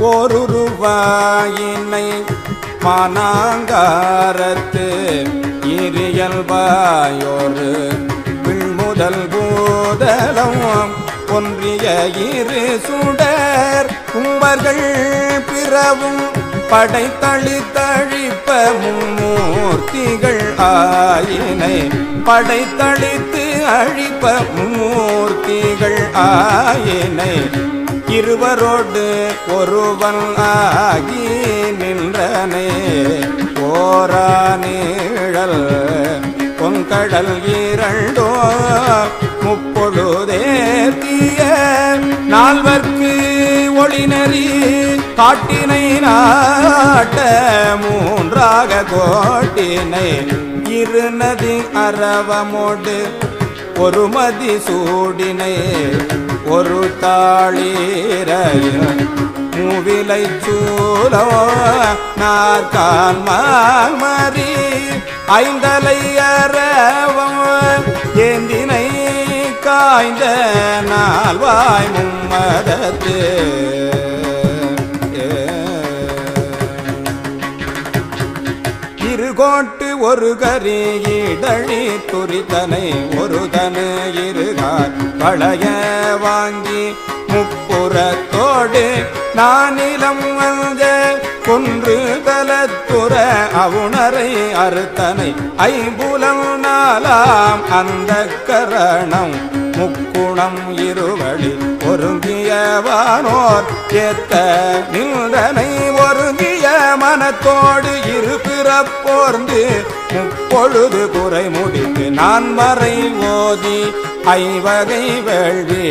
ஓருருவாயினை மானாங்காரத்து இரியல்பாயோரு விண்முதல் பூதலம் ஒன்றிய இரு சுடர். கும்பர்கள் பிறவும் படைத்தளி தழிப்ப மும்மூர்த்திகள் ஆயினை. படைத்தளித்து அழிப்ப மும்மூர்த்திகள் ஆயினை. இருவரோடு ஒருவன் ஆகி நின்றனே. போரா நீழல் பொங்கடல் இரண்டோ முப்பொழுதே தீய. நால்வர்க்கு ஒளிநறி காட்டினை நாட்ட மூன்றாக கோட்டினை. இருநதி அரவமோடு ஒரு மதி சூடினை ஒரு தாளீரையும் மூவிலை சூலோ நாற்கால் மாமரி ஐந்தலை அரவம் ஏந்தினை காய்ந்த நால்வாய் மும்மதத்து. இருகோட்டு ஒரு கரி துரிதனை ஒருதனு இருகார் பழைய வாங்கி முப்புறத்தோடு நானிலம் வந்த குன்று தலத்துற அவுணரை அறுத்தனை ஐம்புலம் நாளாம் அந்த கரணம் முக்குணம் இருவழி ஒருங்கியவானோர் ஏத்த நின்றனை மனத்தோடு இருக்கிற போர்ந்து முப்பொழுது குறை முடித்து நான் மறை ஓதி ஐவகை வேள்வி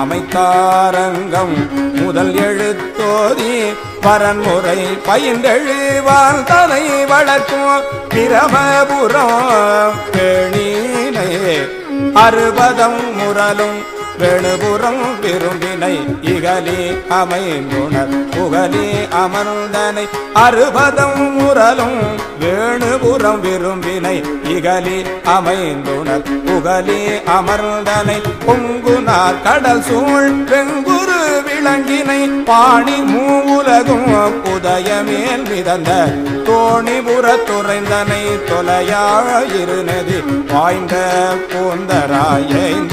அமைத்தாரங்கம் முதல் எழுத்தோதி பரன்முறை பயின்றெழுவான் தலை வளர்க்கும் பிரமபுரம் பேணினை. அறுபதம் முரலும் வெளுபுறம் விரும்பினை இகலி அமைந்துணர் புகலே அமர்ந்தனை அறுபதம் முரலும் வேணுபுறம் விரும்பினை இகலே அமைந்துணர் புகலே அமர்ந்தனை பொங்குனார் கடல் சூழ் வெங்குரு விளங்கினை பாணி மூவுலகும் புதயமேல் மிதந்த தோணிபுற துறைந்தனை தொலையாயிருநதி வாய்ந்த பூந்தராயந்தனை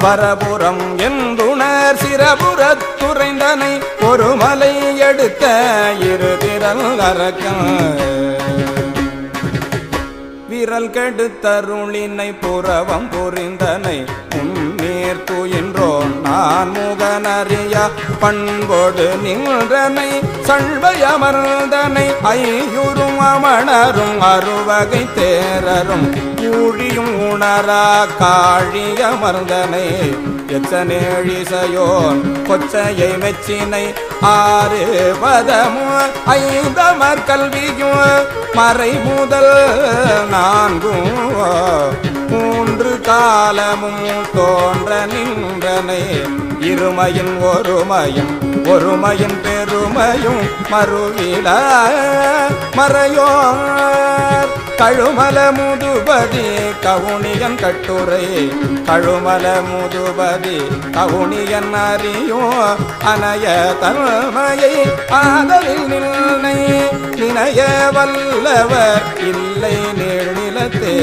பரபுறம் என்றுணர் சிறபுறத்துறைந்தனை ஒரு மலை எடுத்த இரு திரள் அரக்கம் விரல் கெடுத்தருளினை புறவம் புரிந்தனை உன்னீர் துயின்றோன் நான் முகனறியா பண்போடு நின்றனை சழ்வையமர்ந்தனை ஐயுறும் அமணரும் அறுவகை தேரரும். கூழியும் உணரா காழியமர்ந்தனை எச்சனேழிசையோன் கொச்சையை மெச்சினை ஆறு பதமும் ஐந்தமர் கல்வியும் மறை முதல் நான்கும் மூன்று காலமும் தோன்ற நின்றனை இருமையின் ஒருமையும் ஒருமையின் பெருமையும் மறுவில மறையோர். கழுமல முதுபதி கவுனியன் கட்டுரை. கழுமல முதுபதி கவுனியன் அறியோ அனைய தன்மையை ஆதலில் நின்னை நினைய வல்லவர் இல்லை நீழ்நிலத்தே